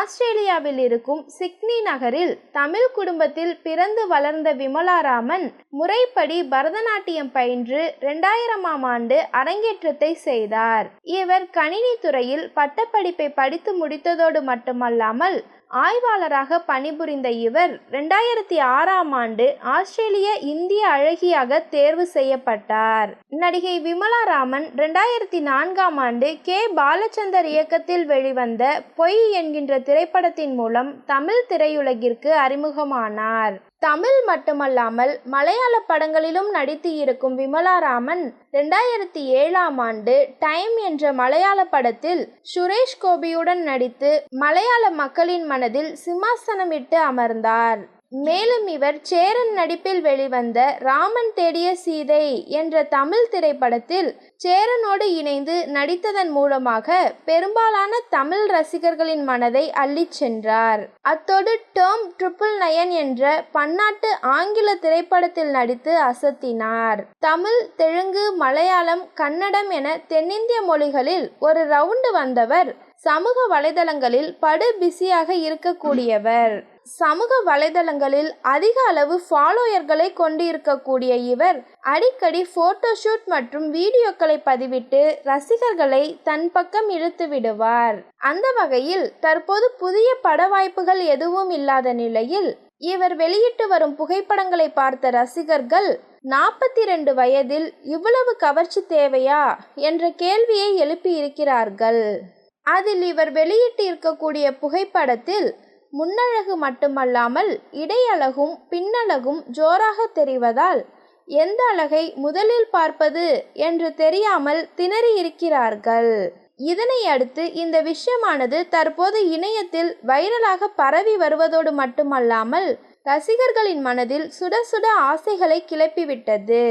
ஆஸ்திரேலியாவில் இருக்கும் சிக்னி நகரில் தமிழ் குடும்பத்தில் பிறந்து வளர்ந்த விமலாராமன் முறைப்படி பரதநாட்டியம் பயின்று இரண்டாயிரமாம் ஆண்டு அரங்கேற்றத்தை செய்தார். இவர் கணினி துறையில் பட்டப்படிப்பை படித்து முடித்ததோடு மட்டுமல்லாமல் ஆய்வாளராக பணிபுரிந்த இவர் ரெண்டாயிரத்தி ஆறாம் ஆண்டு ஆஸ்திரேலிய இந்திய அழகியாக தேர்வு செய்யப்பட்டார். நடிகை விமலா ராமன் ரெண்டாயிரத்தி நான்காம் ஆண்டு கே. பாலச்சந்தர் இயக்கத்தில் வெளிவந்த பொய் என்கின்ற திரைப்படத்தின் மூலம் தமிழ் திரையுலகிற்கு அறிமுகமானார். தமிழ் மட்டுமல்லாமல் மலையாள படங்களிலும் நடித்து இருக்கும் விமலா ராமன் ரெண்டாயிரத்தி ஏழாம் ஆண்டு டைம் என்ற மலையாள படத்தில் சுரேஷ் கோபியுடன் நடித்து மலையாள மக்களின் மனதில் சிம்மாசனமிட்டு அமர்ந்தார். மேலும் இவர் சேரன் நடிப்பில் வெளிவந்த ராமன் தேடிய சீதை என்ற தமிழ் திரைப்படத்தில் சேரனோடு இணைந்து நடித்ததன் மூலமாக பெரும்பாலான தமிழ் ரசிகர்களின் மனதை அள்ளிச் சென்றார். அத்தோடு டேர்ம் ட்ரிபிள் நயன் என்ற பன்னாட்டு ஆங்கில திரைப்படத்தில் நடித்து அசத்தினார். தமிழ் தெலுங்கு மலையாளம் கன்னடம் என தென்னிந்திய மொழிகளில் ஒரு ரவுண்டு வந்தவர் சமூக வலைதளங்களில் படு பிஸியாக இருக்கக்கூடியவர். சமூக வலைதளங்களில் அதிக அளவு ஃபாலோயர்களை கொண்டு இருக்கக்கூடிய இவர் அடிக்கடி போட்டோஷூட் மற்றும் வீடியோக்களை பதிவிட்டு ரசிகர்களை தன் பக்கம் இழுத்து விடுவார். அந்த வகையில் தற்போது புதிய பட வாய்ப்புகள் எதுவும் இல்லாத நிலையில் இவர் வெளியிட்டு வரும் புகைப்படங்களை பார்த்த ரசிகர்கள் நாற்பத்தி ரெண்டு வயதில் இவ்வளவு கவர்ச்சி தேவையா என்ற கேள்வியை எழுப்பியிருக்கிறார்கள். அதில் இவர் வெளியிட்டு இருக்கக்கூடிய புகைப்படத்தில் முன்னழகு மட்டுமல்லாமல் இடையழகும் பின்னழகும் ஜோராக தெரிவதால் எந்த அழகை முதலில் பார்ப்பது? என்று தெரியாமல் திணறியிருக்கிறார்கள். இதனை அடுத்து இந்த விஷயமானது தற்போது இணையத்தில் வைரலாக பரவி வருவதோடு மட்டுமல்லாமல் ரசிகர்களின் மனதில் சுட சுட ஆசைகளை கிளப்பிவிட்டது.